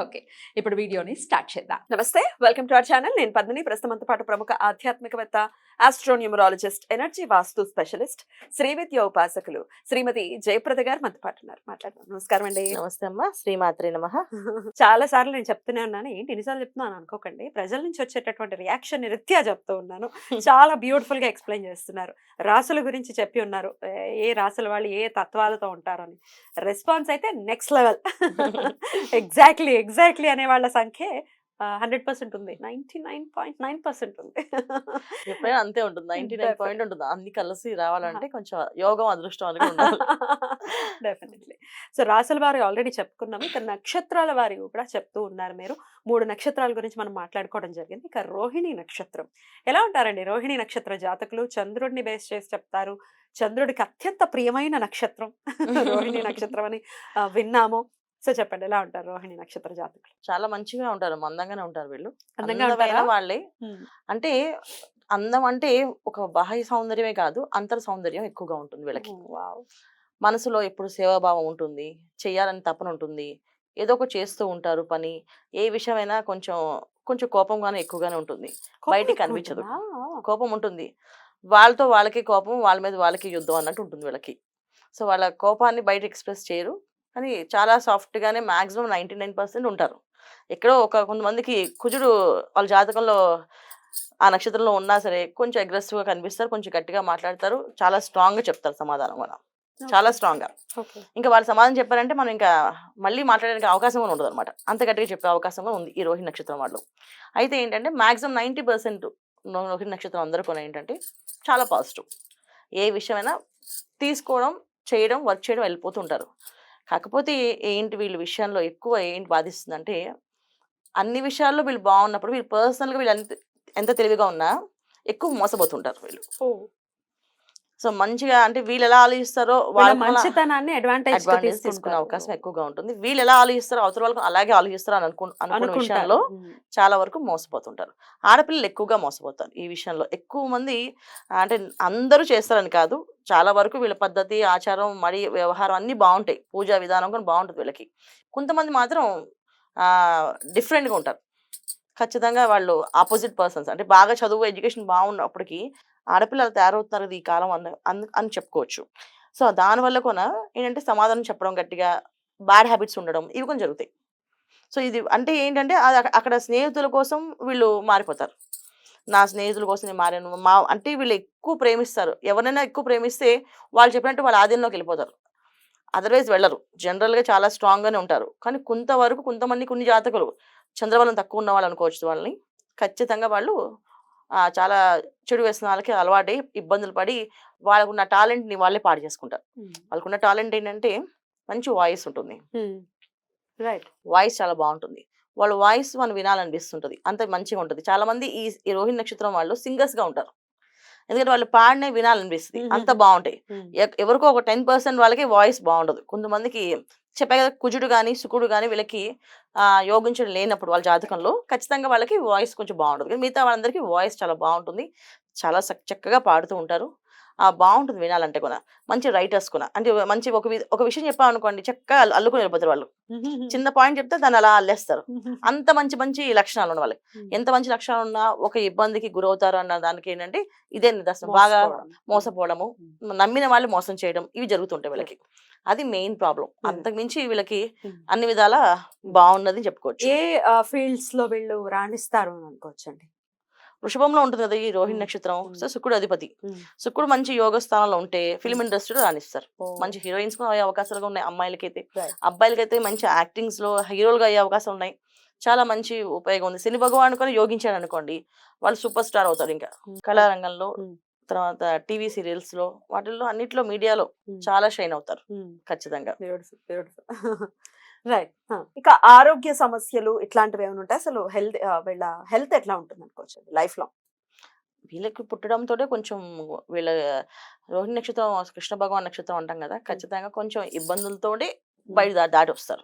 Okay ఇప్పుడు వీడియోని start చేద్దాం. నమస్తే వెల్కమ్ టు అవర్ ఛానల్. నేను పద్మిని. ప్రస్తుతంతో పాటు ప్రముఖ ఆధ్యాత్మికవేత్త astronumerologist energy vastu specialist Srividya ఉపాసకులు శ్రీమతి జయప్రద గారు మనతో పాటు ఉన్నారు. మాట్లాడదాం. నమస్కారం అండి. నమస్తే అమ్మా. శ్రీమాత్రి నమ. చాలా సార్లు నేను చెప్తూనే ఉన్నాను. ఏంటి ఎన్నిసార్లు చెప్తున్నాను అనుకోకండి. ప్రజల నుంచి వచ్చేటటువంటి రియాక్షన్ రీత్యా చెప్తూ ఉన్నాను. చాలా బ్యూటిఫుల్గా ఎక్స్ప్లెయిన్ చేస్తున్నారు. రాసుల గురించి చెప్పి ఉన్నారు. ఏ- ఏ రాసుల వాళ్ళు ఏ తత్వాలతో ఉంటారు అని రెస్పాన్స్ అయితే నెక్స్ట్ లెవెల్. ఎగ్జాక్ట్లీ ఎగ్జాక్ట్లీ అనే వాళ్ళ సంఖ్య హండ్రెడ్ పర్సెంట్ ఉంది. Ninety nine point nine percent ఉంది. ఎప్పుడైనా అంతే ఉంటుంది. Ninety nine. పాయింట్ ఉంటుంది. అన్ని కలిసి రావాలంటే కొంచెం యోగం అదృష్టం డెఫినెట్లీ. సో రాసుల వారి ఆల్రెడీ చెప్పుకున్నాము. ఇక నక్షత్రాల వారి కూడా చెప్తూ ఉన్నారు మీరు. మూడు నక్షత్రాల గురించి మనం మాట్లాడుకోవడం జరిగింది. ఇక రోహిణి నక్షత్రం. ఎలా ఉంటారండి రోహిణి నక్షత్ర జాతకులు? చంద్రుడిని బేస్ చేసి చెప్తారు. చంద్రుడికి అత్యంత ప్రియమైన నక్షత్రం. రోహిణి నక్షత్రం అని విన్నాము. సో చెప్పండి ఎలా ఉంటారు రోహిణి నక్షత్ర జాతకులు? చాలా మంచిగా ఉంటారు మందంగానే ఉంటారు వీళ్ళు. అందంగా వాళ్ళే. అంటే అందం అంటే ఒక బాహ్య సౌందర్యమే కాదు అంతర్ సౌందర్యం ఎక్కువగా ఉంటుంది వీళ్ళకి. వావ్. మనసులో ఎప్పుడు సేవాభావం ఉంటుంది చేయాలని తపన ఉంటుంది ఏదో ఒకటి చేస్తూ ఉంటారు పని ఏ విషయమైనా కొంచెం కొంచెం కోపంగానే ఎక్కువగానే ఉంటుంది. బయటికి కనిపించదు. కోపం ఉంటుంది. వాళ్ళతో వాళ్ళకి కోపం వాళ్ళ మీద వాళ్ళకి యుద్ధం అన్నట్టు ఉంటుంది వీళ్ళకి. సో వాళ్ళ కోపాన్ని బయట ఎక్స్ప్రెస్ చేయరు. కానీ చాలా సాఫ్ట్ గానే మాక్సిమం నైంటీ నైన్ పర్సెంట్ ఉంటారు. ఎక్కడో ఒక కొంతమందికి కుజుడు వాళ్ళ జాతకంలో ఆ నక్షత్రంలో ఉన్నా సరే కొంచెం aggressive గా కనిపిస్తారు కొంచెం గట్టిగా మాట్లాడతారు చాలా strong గా చెప్తారు సమాధానం కూడా. చాలా strong గా ఓకే. ఇంకా వాళ్ళు సమాధానం చెప్పారంటే మనం ఇంకా మళ్ళీ మాట్లాడడానికి అవకాశం కూడా ఉండదు అనమాట అంత గట్టిగా చెప్పే అవకాశం కూడా ఉంది ఈ రోహిణి నక్షత్రం వాళ్ళు. అయితే ఏంటంటే మాక్సిమం నైంటీ పర్సెంట్ రోహిణి నక్షత్రం అందరూ కూడా ఏంటంటే చాలా పాజిటివ్. ఏ విషయమైనా తీసుకోవడం చేయడం వర్క్ చేయడం వెళ్ళిపోతుంటారు కాకపోతే ఏంటి వీళ్ళ విషయంలో ఎక్కువ ఏంటి బాధిస్తుందంటే అన్ని విషయాల్లో వీళ్ళు బాగున్నప్పుడు వీళ్ళు పర్సనల్గా వీళ్ళు ఎంత ఎంత తెలివిగా ఉన్నా ఎక్కువ మోసపోతుంటారు వీళ్ళు. సో మంచిగా అంటే వీళ్ళు ఎలా ఆలోచిస్తారో వాళ్ళ మంచితనాన్ని అడ్వాంటేజ్ తీసుకునే అవకాశం ఎక్కువగా ఉంటుంది. వీళ్ళు ఎలా ఆలోచిస్తారో అవతల వాళ్ళకి అలాగే ఆలోచిస్తారో అని అనుకు అనుకున్న విషయంలో చాలా వరకు మోసపోతుంటారు. ఆడపిల్లలు ఎక్కువగా మోసపోతారు ఈ విషయంలో. ఎక్కువ మంది అంటే అందరూ చేస్తారని కాదు చాలా వరకు వీళ్ళ పద్ధతి ఆచారం మరి వ్యవహారం అన్నీ బాగుంటాయి. పూజా విధానం కూడా బాగుంటుంది వీళ్ళకి. కొంతమంది మాత్రం ఆ, different గా ఉంటారు. ఖచ్చితంగా వాళ్ళు ఆపోజిట్ పర్సన్స్ అంటే బాగా చదువు ఎడ్యుకేషన్ బాగున్నప్పటికీ ఆడపిల్లలు తయారవుతున్నారు ఈ కాలం అన్న అని చెప్పుకోవచ్చు. సో దానివల్ల కూడా ఏంటంటే సమాధానం చెప్పడం గట్టిగా బ్యాడ్ హ్యాబిట్స్ ఉండడం ఇవి కొంచెం జరుగుతాయి. సో ఇది అంటే ఏంటంటే అది అక్కడ స్నేహితుల కోసం వీళ్ళు మారిపోతారు. నా స్నేహితుల కోసం నేను మారాను మా అంటే వీళ్ళు ఎక్కువ ప్రేమిస్తారు. ఎవరైనా ఎక్కువ ప్రేమిస్తే వాళ్ళు చెప్పినట్టు వాళ్ళ ఆధీనంలోకి వెళ్ళిపోతారు. అదర్వైజ్ వెళ్ళరు. జనరల్గా చాలా స్ట్రాంగ్గానే ఉంటారు. కానీ కొంతవరకు కొంతమంది కొన్ని జాతకులు చంద్రబలం తక్కువ ఉన్న వాళ్ళు అనుకోవచ్చు వాళ్ళని. ఖచ్చితంగా వాళ్ళు చాలా చెడు వ్యసనాలకి అలవాటై ఇబ్బందులు పడి వాళ్ళకున్న టాలెంట్ని వాళ్ళే పాడు చేసుకుంటారు. వాళ్ళకున్న టాలెంట్ ఏంటంటే మంచి వాయిస్ ఉంటుంది. రైట్. వాయిస్ చాలా బాగుంటుంది. వాళ్ళ వాయిస్ మనం వినాలనిపిస్తుంటుంది. అంత మంచిగా ఉంటుంది. చాలా మంది ఈ ఈ రోహిణి నక్షత్రం వాళ్ళు సింగర్స్గా ఉంటారు. ఎందుకంటే వాళ్ళు పాడినే వినాలనిపిస్తుంది. అంత. బాగుంటాయి. ఎవరికో ఒక టెన్ పర్సెంట్ వాళ్ళకి వాయిస్ బాగుండదు. కొంతమందికి చెప్పే కదా! కుజుడు కానీ శుకుడు కానీ వీళ్ళకి యోగించడం లేనప్పుడు వాళ్ళ జాతకంలో ఖచ్చితంగా వాళ్ళకి వాయిస్ కొంచెం బాగుంటుంది కానీ మిగతా వాళ్ళందరికీ వాయిస్ చాలా బాగుంటుంది. చాలా చక్కగా పాడుతూ ఉంటారు. బాగుంటుంది వినాలంటే కూడా. మంచి రైటర్స్ కూడా. అంటే మంచి ఒక ఒక విషయం చెప్పామనుకోండి చక్కగా అల్లు- అల్లుకుని వెళ్ళిపోతారు వాళ్ళు. చిన్న పాయింట్ చెప్తే దాన్ని అలా అల్లేస్తారు. అంత మంచి మంచి లక్షణాలు ఉన్న వాళ్ళకి. ఎంత మంచి లక్షణాలు ఉన్నా ఒక ఇబ్బందికి గురవుతారు అన్న దానికి ఏంటంటే ఇదే నిదర్శనం బాగా మోసపోవడము నమ్మిన వాళ్ళు మోసం చేయడం ఇవి జరుగుతుంటాయి వీళ్ళకి. అది మెయిన్ ప్రాబ్లం. Hmm. అంతకు మించి వీళ్ళకి. అన్ని విధాల బాగున్నది చెప్పుకోవచ్చు. ఏ ఫీల్డ్స్లో వీళ్ళు రాణిస్తారు అని అనుకోవచ్చు అండి వృషభంలో ఉంటుంది కదా ఈ రోహిణి. నక్షత్రం. సో శుక్రుడు అధిపతి. శుక్రుడు మంచి యోగ స్థానంలో ఉంటే ఫిల్మ్ ఇండస్ట్రీలో రాణిస్తారు. మంచి హీరోయిన్స్ అయ్యే అవకాశాలు ఉన్నాయి అమ్మాయిలకైతే. అబ్బాయిలకైతే మంచి యాక్టింగ్స్లో హీరోలుగా అయ్యే అవకాశం ఉన్నాయి. చాలా మంచి ఉపయోగం ఉంది. సినీ భగవాన్ కూడా యోగించాడు అనుకోండి వాళ్ళు సూపర్ స్టార్ అవుతారు ఇంకా. కళారంగంలో. తర్వాత టీవీ సీరియల్స్లో వాటిల్లో అన్నిట్లో మీడియాలో చాలా షైన్ అవుతారు. ఖచ్చితంగా. రైట్ ఇక ఆరోగ్య సమస్యలు ఇట్లాంటివి ఏమైనా ఉంటాయి? అసలు హెల్త్ వీళ్ళ హెల్త్ ఎట్లా ఉంటుంది అనుకోవచ్చు లైఫ్లో. వీళ్ళకి పుట్టడంతో కొంచెం వీళ్ళ రోహిణి నక్షత్రం కృష్ణ భగవాన్ నక్షత్రం అంటాం కదా? ఖచ్చితంగా కొంచెం ఇబ్బందులతోనే బయట దాటి వస్తారు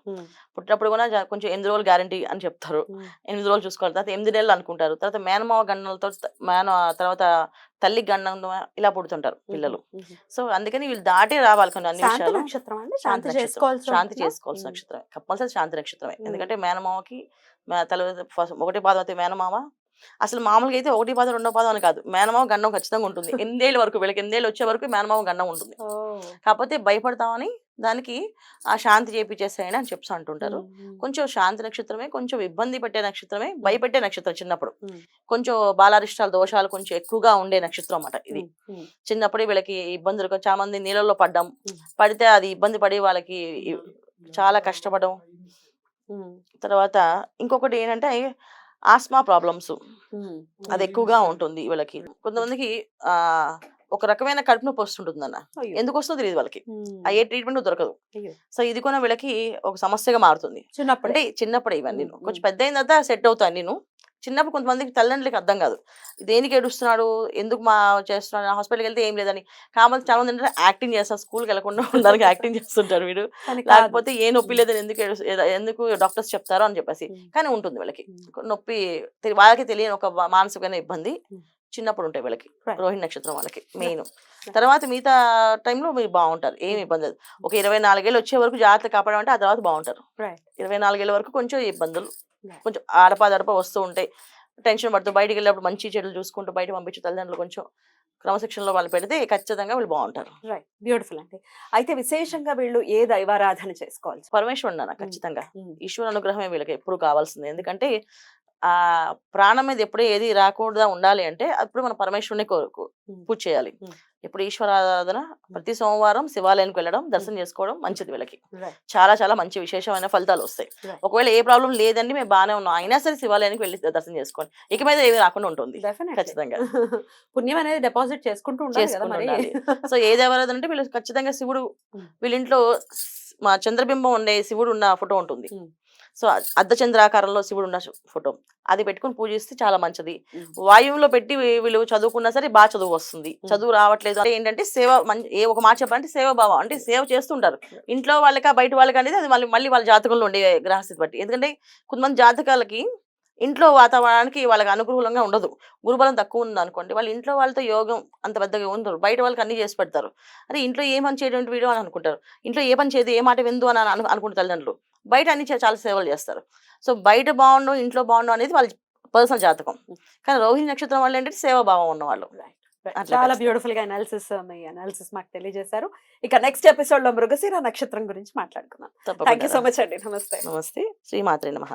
పుట్టినప్పుడు కూడా కొంచెం ఎనిమిది రోజులు గ్యారంటీ అని చెప్తారు ఎనిమిది రోజులు చూసుకోవాలి తర్వాత ఎనిమిది నెలలు అనుకుంటారు. తర్వాత మేనమావ గండంతో మేన తర్వాత తల్లి గండం ఇలా పుడుతుంటారు పిల్లలు. సో అందుకని వీళ్ళు దాటి రావాలి కొన్ని అన్ని విషయాలు. నక్షత్రం. శాంతి నక్షత్రం. చేసుకోవాల్సిన ఉమ్, నక్షత్రమే. కంపల్సరీ శాంతి నక్షత్రమే. ఎందుకంటే మేనమామకి మే- తల ఒకటి పాదం అయితే మేనమామ అసలు మామూలుగా అయితే ఒకటి పాదం రెండో పాదం అని కాదు. మేనమామ గండం ఖచ్చితంగా ఉంటుంది. ఎనిమిదేళ్ళ వరకు వీళ్ళకి ఎనిమిదేళ్ళు వచ్చే వరకు మేనమామ గండం ఉంటుంది. కాకపోతే భయపడతామని దానికి ఆ శాంతి చేపించేసేయండి అని చెప్తా అంటుంటారు. కొంచెం శాంతి నక్షత్రమే కొంచెం ఇబ్బంది పెట్టే నక్షత్రమే భయపెట్టే నక్షత్రం చిన్నప్పుడు. కొంచెం బాలారిష్టాల దోషాలు కొంచెం ఎక్కువగా ఉండే నక్షత్రం అన్నమాట ఇది. చిన్నప్పుడే వీళ్ళకి ఇబ్బందులు చాలా మంది నీళ్ళల్లో పడ్డం. పడితే అది ఇబ్బంది పడి వాళ్ళకి చాలా కష్టపడడం తర్వాత ఇంకొకటి ఏంటంటే ఆస్మా ప్రాబ్లమ్స్. అది ఎక్కువగా ఉంటుంది వీళ్ళకి. కొంతమందికి ఆ ఒక రకమైన కడుపు నొప్పి వస్తుంటుంది అన్న అయ్యో. ఎందుకు వస్తుందో తెలియదు వాళ్ళకి ఏ ట్రీట్మెంట్ దొరకదు. అయ్యో. సో ఇది కూడా వీళ్ళకి ఒక సమస్యగా మారుతుంది. చిన్నప్పుడే అంటే చిన్నప్పుడే ఇవన్నీ. కొంచెం. పెద్ద అయిన తర్వాత సెట్ అవుతాను నేను. చిన్నప్పుడు కొంతమందికి తల్లిదండ్రులకి అర్థం కాదు. దేనికి ఏడుస్తున్నాడు? ఎందుకు మా చేస్తున్నాడు? హాస్పిటల్కి వెళ్తే ఏం లేదని. కాకపోతే చాలా మంది ఏంటంటే యాక్టింగ్ చేస్తారు. స్కూల్కి వెళ్ళకుండా ఉండడానికి యాక్టింగ్ చేస్తుంటారు వీడు. లేకపోతే ఏ నొప్పి లేదని ఎందుకు ఎందుకు డాక్టర్స్ చెప్తారు? అని చెప్పేసి. కానీ ఉంటుంది వీళ్ళకి. నొప్పి వాళ్ళకి తెలియని ఒక మానసికమైన ఇబ్బంది. చిన్నప్పుడు ఉంటాయి వీళ్ళకి. రోహిణి నక్షత్రం వాళ్ళకి మెయిన్. తర్వాత మిగతా టైంలో మీరు బాగుంటారు ఏమి ఇబ్బంది లేదు. ఒక ఇరవై నాలుగేళ్ళు వచ్చే వరకు జాగ్రత్త కాపాడడం అంటే ఆ తర్వాత బాగుంటారు. ఇరవై నాలుగేళ్ళ వరకు కొంచెం ఇబ్బందులు. కొంచెం ఆడపాదడప వస్తూ ఉంటాయి. టెన్షన్ పడుతూ బయటికి వెళ్ళినప్పుడు మంచి చెడులు చూసుకుంటూ బయట పంపించు తల్లిదండ్రులు కొంచెం క్రమశిక్షణలో వాళ్ళు పెడితే ఖచ్చితంగా వీళ్ళు బాగుంటారు రైట్ బ్యూటిఫుల్ అండి. అయితే విశేషంగా వీళ్ళు ఏ దైవారాధన చేసుకోవాలి పరమేశ్వరుడు నాన్న ఖచ్చితంగా. ఉమ్, ఈశ్వర అనుగ్రహమే వీళ్ళకి ఎప్పుడు కావాల్సింది. ఎందుకంటే ఆ ప్రాణం మీద ఎప్పుడే ఏది రాకుండా ఉండాలి అంటే అప్పుడు మన పరమేశ్వరుని కోరుకు. పూజ చేయాలి. ఇప్పుడు ఈశ్వర ఆరాధన ప్రతి సోమవారం శివాలయానికి వెళ్ళడం దర్శనం చేసుకోవడం మంచిది వీళ్ళకి. చాలా చాలా మంచి విశేషమైన ఫలితాలు వస్తాయి. ఒకవేళ ఏ ప్రాబ్లం లేదండి మేము బాగానే ఉన్నాం అయినా సరే శివాలయానికి వెళ్ళి దర్శనం చేసుకోండి ఇక మీద ఏమీ రాకుండా ఉంటుంది. ఖచ్చితంగా పుణ్యం అనేది డిపాజిట్ చేసుకుంటూ ఉండాలి. సో ఏది ఎవరది అంటే వీళ్ళు ఖచ్చితంగా శివుడు ఉమ్. వీళ్ళ ఇంట్లో స్- మా చంద్రబింబం ఉండే శివుడు ఉన్న ఫోటో ఉంటుంది. సో అర్ధచంద్రాకారంలో శివుడు ఉన్న ఫోటో. అది పెట్టుకుని పూజిస్తే చాలా మంచిది. వాయువులో పెట్టి వీళ్ళు చదువుకున్నా సరే బాగా చదువు వస్తుంది. చదువు రావట్లేదు. అంటే ఏంటంటే సేవ ఏ ఒక మాట చెప్పాలంటే సేవ భావం. అంటే సేవ చేస్తుంటారు. ఇంట్లో వాళ్ళకా బయట వాళ్ళకి అనేది అది మళ్ళీ మళ్ళీ వాళ్ళ జాతకంలో ఉండే గ్రహస్థితి బట్టి. ఎందుకంటే కొంతమంది జాతకాలకి ఇంట్లో వాతావరణానికి వాళ్ళకి అనుకూలంగా ఉండదు. గురుబలం తక్కువ ఉంది అనుకోండి. వాళ్ళ ఇంట్లో వాళ్ళతో యోగం అంత పెద్దగా ఉండరు. బయట వాళ్ళకి అన్ని చేసి పెడతారు. అరే ఇంట్లో ఏ పని చేయడం వీడు అని అనుకుంటారు. ఇంట్లో ఏ పని చేయదు ఏ మాట విందు అని అను అనుకుంటారు తల్లిదండ్రులు. బయట అన్ని చాలా సేవలు చేస్తారు. సో బయట బాగుండు ఇంట్లో బాగుండు అనేది వాళ్ళ పర్సనల్ జాతకం. కానీ రోహిణి నక్షత్రం వాళ్ళు ఏంటంటే సేవాభావం ఉన్నవాళ్ళు. చాలా. బ్యూటిఫుల్గా అనాలిసిస్ మీ అనాలిసిస్ మాకు తెలియజేశారు. ఇక నెక్స్ట్ ఎపిసోడ్లో మృగశిర నక్షత్రం గురించి మాట్లాడుకుందాం. థ్యాంక్ యూ సో మచ్ అండి. నమస్తే. నమస్తే. శ్రీమాత్రే నమః.